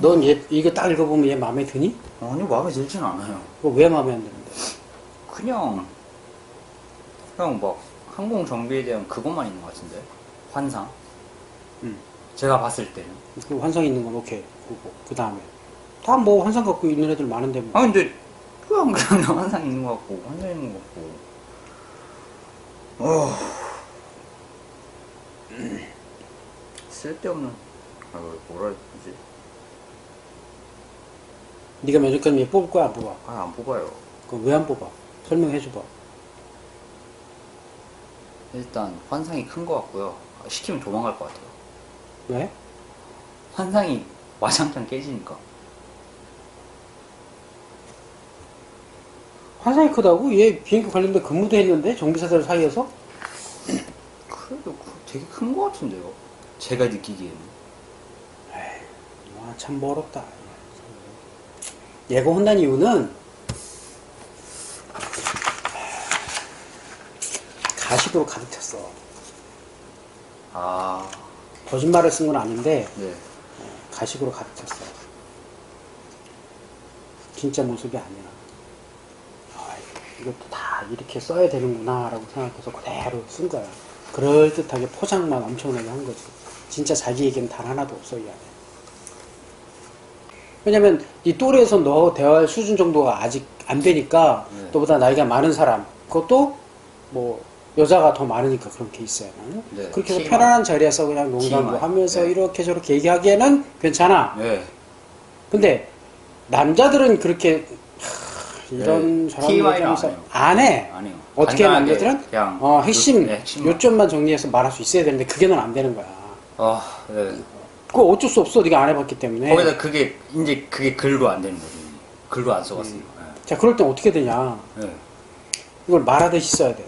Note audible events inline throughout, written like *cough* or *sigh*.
넌 얘, 이거 딱 읽어보면 얘 마음에 드니? 아니 마음에 들진 않아요. 그거 왜 마음에 안 드는데? 그냥 그냥 막 항공 정비에 대한 그것만 있는 것 같은데 환상. 음. 제가 봤을 때는. 그 환상 있는 건 오케이. 그리고 그 다음에 다 뭐 환상 갖고 있는 애들 많은데 뭐. 아 근데 그냥 그냥 환상 있는 것 같고 환상 있는 것 같고. 어. *clears throat* 쓸데없는 아 뭐라 해야 되지? 네가 면접관 얘 뽑을 거야 안 뽑아? 아 안 뽑아요. 그럼 왜안 뽑아? 설명해 줘봐. 일단 환상이 큰 것 같고요. 시키면 도망갈 것 같아요. 왜? 환상이 와장창 깨지니까. 환상이 크다고? 얘 비행기 관련된 근무도 했는데 정비사들 사이에서? 그래도 그- 되게 큰 것 같은데요. 제가 느끼기에는. 와, 참 멀었다. 얘가 혼난 이유는 가식으로 가득 찼어. 아, 거짓말을 쓴 건 아닌데 네. 가식으로 가득 찼어. 진짜 모습이 아니야. 아, 이것도 다 이렇게 써야 되는구나라고 생각해서 그대로 쓴 거야. 그럴듯하게 포장만 엄청나게 한 거지. 진짜 자기 얘기는 단 하나도 없어, 이 안에. 왜냐면 이 또래에서 너 대화할 수준 정도가 아직 안 되니까 네. 너보다 나이가 많은 사람 그것도 뭐 여자가 더 많으니까 그런 케이스야는 네, 그렇게 해서. 편안한 자리에서 그냥 농담도 TMI. 하면서 네. 이렇게 저렇게 얘기하기에는 괜찮아 네. 근데 남자들은 그렇게 하, 이런 네, 저런 TMI 는 얘기하면서 안 해요. 안 해. 아니요. 어떻게 남자들은 그냥 어, 핵심, 네, 핵심만. 요점만 정리해서 말할 수 있어야 되는데 그게 넌 안 되는 거야. 아, 네. 그거 어쩔 수 없어. 네가 안 해봤기 때문에. 거기다 그게 이제 그게 글로 안 되는 거죠. 글로 안 써봤으니까. 자, 그럴 땐 어떻게 되냐? 네. 네. 이걸 말하듯이 써야 돼.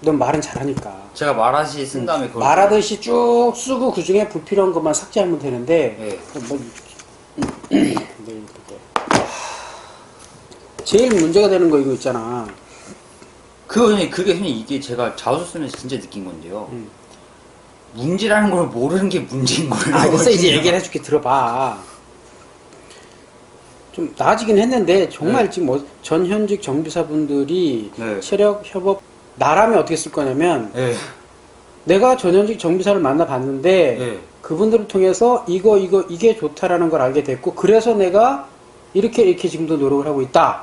넌 말은 잘하니까. 제가 말하시 쓴 다음에 그걸 말하듯이 쭉 쓰고 그 중에 불필요한 것만 삭제하면 되는데 네. 뭐, 내일 볼게. *clears throat* 제일 문제가 되는 거 이거 있잖아. 그거 형님 그게 형님 이게 제가 자소서 쓰면서 진짜 느낀 건데요. 음. 문제라는 걸 모르는 게 문제인 거예요. 아, 알겠어. 이제. 얘기를 해줄게. 들어봐. 좀 나아지긴 했는데, 정말 네. 지금 뭐 전현직 정비사분들이 네. 체력 협업, 나라면 어떻게 쓸 거냐면, 네. 내가 전현직 정비사를 만나봤는데, 네. 그분들을 통해서 이거, 이거, 이게 좋다라는 걸 알게 됐고, 그래서 내가 이렇게, 이렇게 지금도 노력을 하고 있다.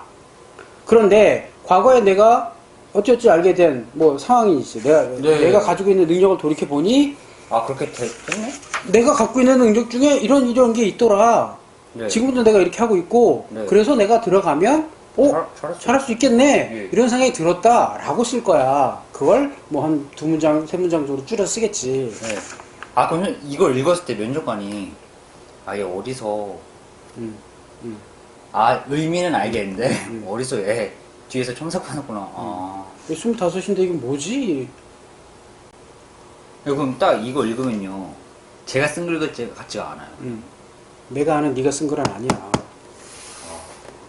그런데, 과거에 내가 어찌어찌 알게 된 뭐 상황이지. 내가, 네. 내가 가지고 있는 능력을 돌이켜 보니, 아 그렇게 됐- 됐네? 내가 갖고 있는 능력 중에 이런 이런 게 있더라. 네. 지금도 내가 이렇게 하고 있고 네. 그래서 내가 들어가면 어 잘- 잘할 수 잘할 수 있겠네 예. 이런 생각이 들었다라고 쓸 거야. 그걸 뭐 한 두 문장 세 문장 정도 줄여 쓰겠지. 네. 아 그러면 이걸 읽었을 때 면접관이 아얘 어디서 음, 음. 아 의미는 알겠는데 음. *laughs* 어디서 얘 뒤에서 첨삭하는구나. 아 스물다섯인데 이게 뭐지? 그럼 딱 이거 읽으면요 제가 쓴 글 같지가 않아요. 음. 내가 아는 네가 쓴 글은 아니야.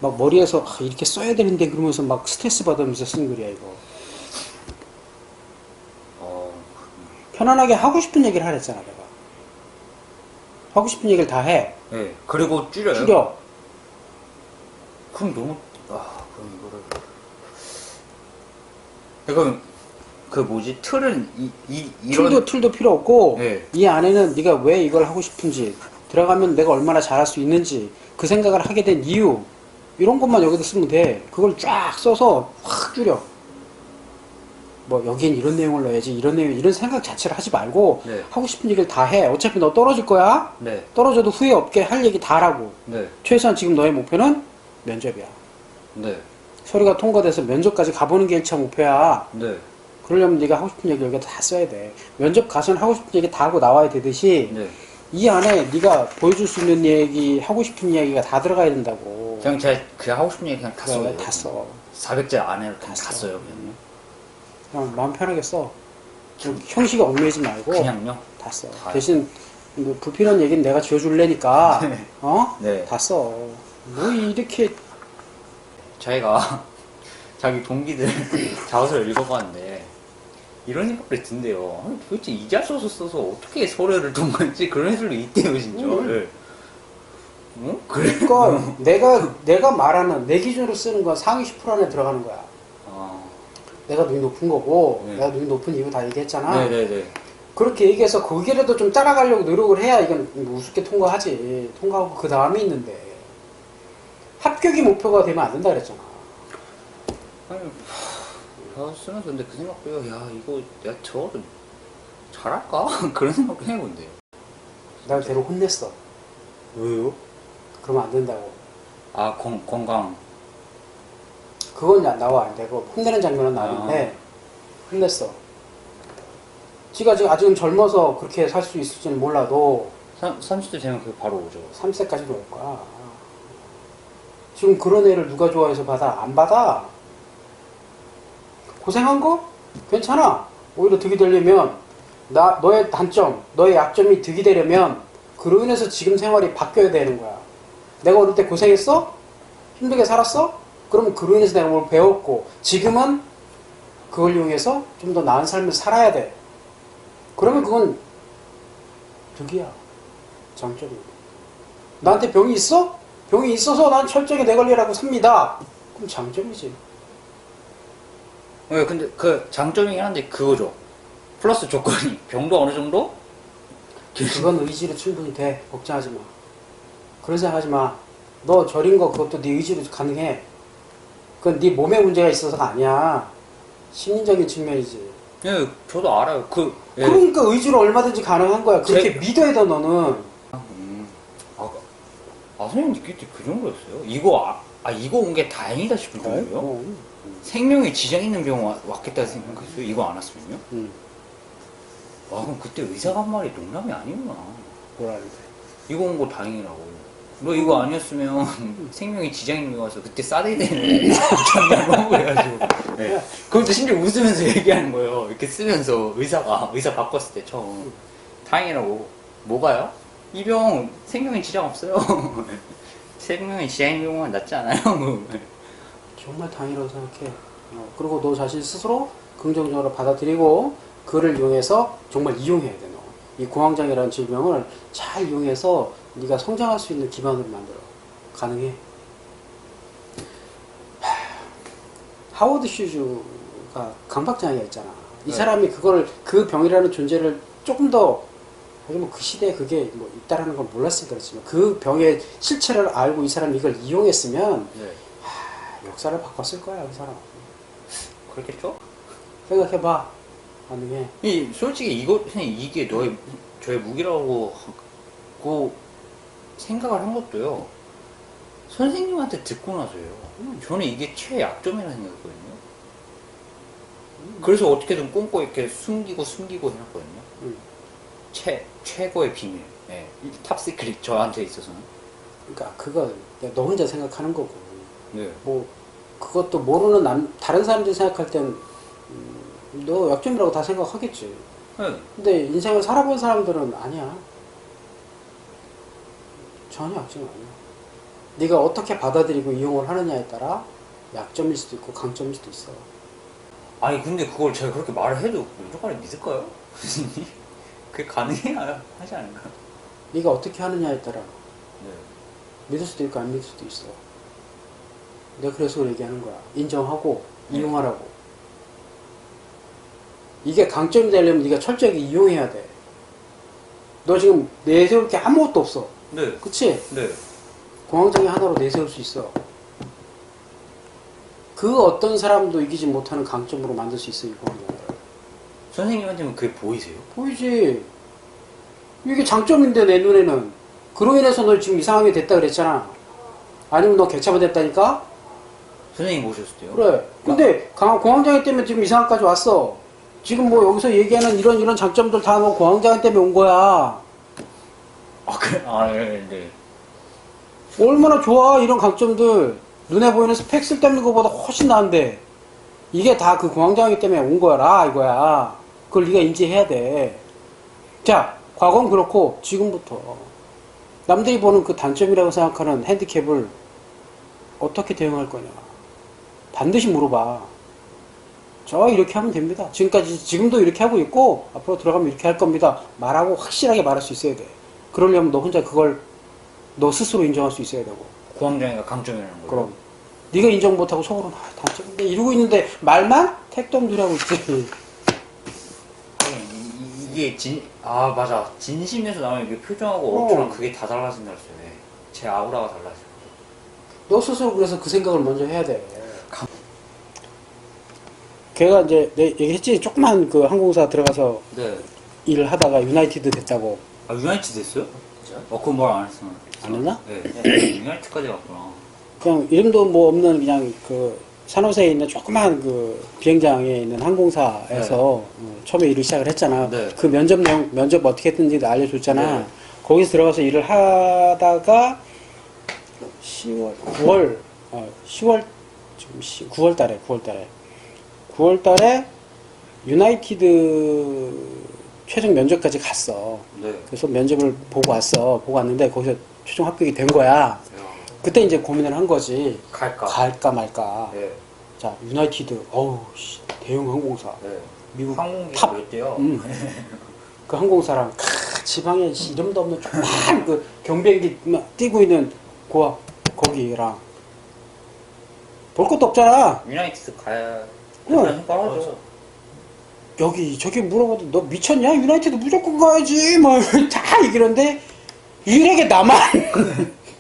막 머리에서 아, 이렇게 써야 되는데 그러면서 막 스트레스 받으면서 쓴 글이야 이거. 어, 편안하게 하고 싶은 얘기를 하랬잖아 내가. 하고 싶은 얘기를 다 해. 네. 그리고 줄여요. 줄여. 그럼 너무 아 그럼 이거를 그럼 그 뭐지 틀은 이, 이 이런 툴도 툴도 필요 없고 네. 이 안에는 네가 왜 이걸 하고 싶은지 들어가면 내가 얼마나 잘할 수 있는지 그 생각을 하게 된 이유 이런 것만 여기다 쓰면 돼 그걸 쫙 써서 확 줄여 뭐 여긴 이런 내용을 넣어야지 이런 내용 이런 생각 자체를 하지 말고 네. 하고 싶은 얘기를 다 해 어차피 너 떨어질 거야 네. 떨어져도 후회 없게 할 얘기 다 하라고 네. 최소한 지금 너의 목표는 면접이야 네. 서류가 통과돼서 면접까지 가보는 게 1차 목표야 네. 그러려면 네가 하고 싶은 얘기 여기다 다 써야 돼. 면접 가서는 하고 싶은 얘기 다 하고 나와야 되듯이 네. 이 안에 네가 보여줄 수 있는 얘기, 하고 싶은 이야기가 다 들어가야 된다고. 그냥 제가 그냥 하고 싶은 얘기 그냥 다 그래, 써요. 다 써. 400자 안에 그냥 다다 써. 써요. 그냥. 그냥 마음 편하게 써. 좀 형식에 얽매이지 말고 그냥요. 다 써. 다요. 대신 뭐 불필요한 얘기는 내가 지어줄래니까 *laughs* 네. 어? 네. 다 써. 뭐 이렇게 자기가 *laughs* 자기 동기들 *laughs* 자소서를 읽어봤는데 이런 생각을 든대요. 아니, 도대체 이 자소서 써서 어떻게 서류를 통과했지? 그런 애들도 있대요, 진짜. 음. 예. 응? 그래? 그러니까 내가 내가 말하는 내 기준으로 쓰는 건 상위 10% 안에 들어가는 거야. 아, 내가 눈이 높은 거고 네. 내가 눈이 높은 이유 다 얘기했잖아. 네네네. 그렇게 얘기해서 거기라도 좀 따라가려고 노력을 해야 이건 우습게 통과하지. 통과하고 그 다음이 있는데 합격이 목표가 되면 안 된다 그랬잖아. 아니, 하, 쓰면서 근데 그 생각도요. 야, 이거 내가 저거도 잘할까? *laughs* 그런 생각도 해본데. 날 대로 혼냈어. 왜요? 그러면 안 된다고. 아, 건, 건강. 그건 야, 나와. 내가 혼내는 장면은 나는데 혼냈어. 지가 지금 아직은 젊어서 그렇게 살 수 있을지는 몰라도 30대 되면 그게 바로 오죠. 3세까지도 올 거야. 지금 그런 애를 누가 좋아해서 받아? 안 받아. 고생한 거? 괜찮아. 오히려 득이 되려면, 나, 너의 단점, 너의 약점이 득이 되려면, 그로 인해서 지금 생활이 바뀌어야 되는 거야. 내가 어릴 때 고생했어? 힘들게 살았어? 그럼 그로 인해서 내가 뭘 배웠고, 지금은 그걸 이용해서 좀 더 나은 삶을 살아야 돼. 그러면 그건 득이야. 장점이야. 나한테 병이 있어? 병이 있어서 난 철저하게 내 관리라고 삽니다. 그럼 장점이지. 네, 근데 그 장점이긴 한데 그거죠. 플러스 조건이 *laughs* 병도 어느 정도? 그건 의지로 충분히 돼. 걱정하지 마. 그런 생각 하지 마. 너 절인 거 그것도 네 의지로 가능해. 그건 네 몸에 문제가 있어서가 아니야. 심리적인 측면이지. 예, 저도 알아요. 그, 예. 그러니까 의지로 얼마든지 가능한 거야. 그렇게 제- 믿어야 돼, 너는. 음, 아, 아, 선생님 느낄 때 그 정도였어요? 이거, 아, 아 이거 온 게 다행이다 싶은 정도예요? 어, 생명에 지장 있는 병 와- 왔겠다 생각했어요? 이거 안 왔으면요? 응. 와, 그럼 그때 의사가 한 말이 농담이 아니구나. 뭐라는데. 이거 온 거 다행이라고. 너 이거 아니었으면 생명에 지장 있는 거 와서 그때 싸대야 되는데 미쳤냐고 그래가지고 네. 그것도 심지어 웃으면서 *laughs* 얘기하는 거예요 이렇게 쓰면서 의사가 의사 바꿨을 때 처음 다행이라고 뭐가요? 이 병 생명에 지장 없어요 생명에 지장 있는 병은 낫지 않아요? 정말 다행이라고 생각해. 어, 그리고 너 자신 스스로 긍정적으로 받아들이고 그를 이용해서 정말 이용해야 돼. 너. 이 공황장애라는 질병을 잘 이용해서 네가 성장할 수 있는 기반을 만들어. 가능해. 하, 하워드 슈즈가 강박장애가 있잖아. 이 네. 사람이 그걸 그 병이라는 존재를 조금 더 하지만 그 시대에 그게 뭐 있다라는 걸 몰랐으니까 그렇지만 그 병의 실체를 알고 이 사람이 이걸 이용했으면 네 역사를 바꿨을 거야, 그 사람. 그렇겠죠? 생각해봐. 가능해. 이 솔직히 이거 선생님 이게 너의 저의 무기라고 하고 생각을 한 것도요 선생님한테 듣고 나서요 저는 이게 최약점이라 생각했거든요 그래서 어떻게든 꼼꼼 이렇게 숨기고 숨기고 해놨거든요 음. 최 최고의 비밀 네. 탑 시크릿 저한테 있어서는 그러니까 그거 그냥 너 혼자 생각하는 거고. 네. 뭐 그것도 모르는 남, 다른 사람들이 생각할 땐 음, 너 약점이라고 다 생각하겠지. 네. 근데 인생을 살아본 사람들은 아니야. 전혀 약점이 아니야. 네가 어떻게 받아들이고 이용을 하느냐에 따라 약점일 수도 있고 강점일 수도 있어. 아니 근데 그걸 제가 그렇게 말을 해도 무조건 믿을까요? *laughs* 그게 가능해야 하지 않을까? 네가 어떻게 하느냐에 따라 네. 믿을 수도 있고 안 믿을 수도 있어. 내가 그래서 얘기하는 거야. 인정하고 네. 이용하라고. 이게 강점이 되려면 네가 철저하게 이용해야 돼. 너 지금 내세울 게 아무것도 없어. 네. 그치? 네. 공황장애 하나로 내세울 수 있어. 그 어떤 사람도 이기지 못하는 강점으로 만들 수 있어, 이 공황장애를. 선생님한테는 그게 보이세요? 보이지? 이게 장점인데, 내 눈에는. 그로 인해서 너 지금 이상하게 됐다 그랬잖아. 아니면 너 개차가 됐다니까? 선생님 모셨을 때요? 그래. 근데 강한 공황장애 때문에 지금 이상까지 왔어. 지금 뭐 여기서 얘기하는 이런 이런 장점들 다뭐 공황장애 때문에 온 거야. 아, 그, 아, 네, 네. 얼마나 좋아 이런 강점들 눈에 보이는 스펙 쓸데없는 것보다 훨씬 나은데 이게 다 그 공황장애 때문에 온 거라 이거야. 그걸 네가 인지해야 돼. 자, 과거는 그렇고 지금부터 남들이 보는 그 단점이라고 생각하는 핸디캡을 어떻게 대응할 거냐. 반드시 물어봐. 저 이렇게 하면 됩니다. 지금까지 지금도 이렇게 하고 있고 앞으로 들어가면 이렇게 할 겁니다. 말하고 확실하게 말할 수 있어야 돼. 그러려면 너 혼자 그걸 너 스스로 인정할 수 있어야 되고. 구황장애가 강점이라는 거예요. 그럼 네가 인정 못하고 속으로 아, 단점인데 이러고 있는데 말만 택도 하고 있지. 이- 이게 진, 아, 맞아. 진심에서 나오는 이게 표정하고 어. 어투랑 그게 다 달라진다 그랬어요. 네. 제 아우라가 달라져. 너 스스로 그래서 그 생각을 먼저 해야 돼. 걔가 이제 내 얘기했지 조그만 그 항공사 들어가서 네. 일을 하다가 유나이티드 됐다고 아, 유나이티드 됐어요? 진짜? 어, 그건 말 안 했어. 안 했나? 네. 네. 유나이티드까지 갔구나. 그냥 이름도 뭐 없는 그냥 그 산호세에 있는 조그만 그 비행장에 있는 항공사에서 어, 처음에 일을 시작을 했잖아. 네. 그 면접 내용 면접 어떻게 했는지 알려줬잖아. 네. 거기서 들어가서 일을 하다가 10월 9월 어, 10월 지금 9월 달에 9월 달에 9월 달에 유나이티드 최종 면접까지 갔어. 네. 그래서 면접을 보고 왔어. 보고 왔는데 거기서 최종 합격이 된 거야. 야, 그때 이제 고민을 한 거지. 갈까? 갈까 말까. 네. 자, 유나이티드, 어우, 씨, 대형 항공사. 네. 미국 항공기가 탑. 몇 대요? 음. *laughs* 그 항공사랑 캬, 지방에 씨, 이름도 없는 조그만 그 경비행기 막 뛰고 있는 그 거기랑 볼 것도 없잖아. 유나이티드 가야 응. 일단 생각하죠. 여기 저기 물어봐도 너 미쳤냐? 유나이티드 무조건 가야지. *laughs* 막 다 얘기하는데 유일하게 나만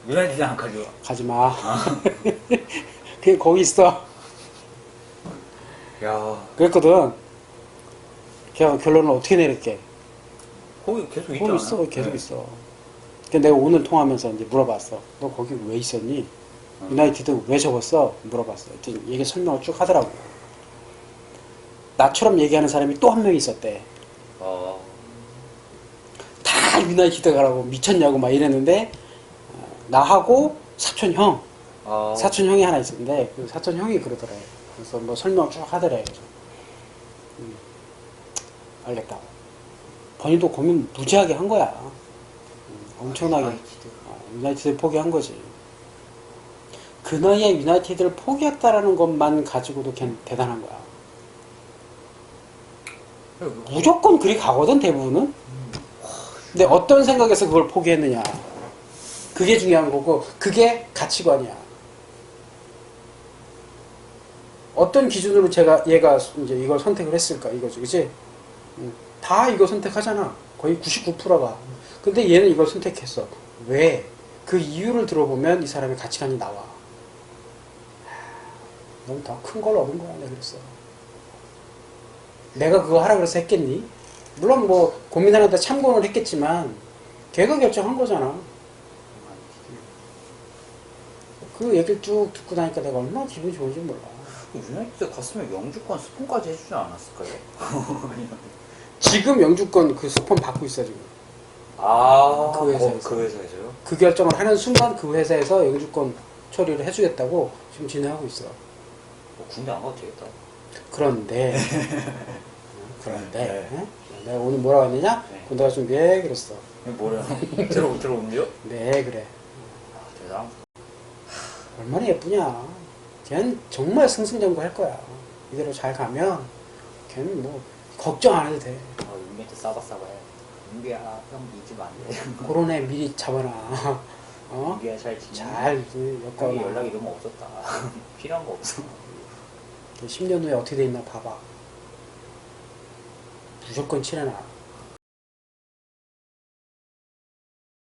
유나이티드 안 가죠. 가지 마. *laughs* 그냥 거기 있어. 야, 그랬거든. 걔가 결론을 어떻게 내릴게? 거기 계속 있지 거기? 있어, 계속 네. 있어. 그 내가 오늘 통화하면서 이제 물어봤어. 너 거기 왜 있었니? 어. 유나이티드 왜 접었어? 물어봤어. 그랬더니 얘기 설명을 쭉 하더라고. 나처럼 얘기하는 사람이 또 한 명 있었대. 어, 다 유나이티드 가라고 미쳤냐고 막 이랬는데 어, 나하고 사촌 형, 어, 사촌 형이 하나 있었는데 그 사촌 형이 그러더래. 그래서 뭐 설명 쭉 하더래. 그래서 음, 알겠다. 본인도 고민 무지하게 한 거야. 음, 엄청나게 유나이티드. 어, 포기한 거지. 그 나이에 유나이티드를 포기했다라는 것만 가지고도 걔는 대단한 거야. 무조건 그리 가거든 대부분은. 근데 어떤 생각에서 그걸 포기했느냐. 그게 중요한 거고 그게 가치관이야. 어떤 기준으로 제가 얘가 이제 이걸 선택을 했을까 이거지, 그지? 음, 다 이거 선택하잖아. 거의 99%가. 근데 얘는 이걸 선택했어. 왜? 그 이유를 들어보면 이 사람의 가치관이 나와. 넌 더 큰 걸 얻은 거야, 내가 그랬어. 내가 그거 하라 그래서 했겠니? 물론 뭐 고민하는데 참고는 했겠지만 걔가 결정한 거잖아. 그 얘기를 쭉 듣고 나니까 내가 얼마나 기분이 좋은지 몰라. 유나이티드 갔으면 영주권 스폰까지 해주지 않았을까요? *laughs* 지금 영주권 그 스폰 받고 있어 지금. 아, 그 회사에서. 어, 그 회사에서요? 그 결정을 하는 순간 그 회사에서 영주권 처리를 해주겠다고 지금 진행하고 있어. 뭐 군대 안 가도 되겠다. 그런데 *laughs* 그런데 네. 응? 내가 오늘 뭐라고 했느냐? 네. 군대 갈 준비해 그랬어. 뭐래요? *laughs* 들어, 들어온대요? 네 그래. 아, 대단. 얼마나 예쁘냐. 걔는 정말 승승장구 할 거야. 이대로 잘 가면 걔는 뭐 걱정 안 해도 돼. 아, 윤기한테 싸바싸바해. 윤기야, 형 믿으면 안 돼. 그런 애 미리 잡아놔. *laughs* 어? 윤기야, 잘 지내? 잘 엮어놔. 연락이 너무 없었다. *laughs* 필요한 거 없어. 10년 후에 어떻게 돼 있나 봐봐. 무조건 칠해놔.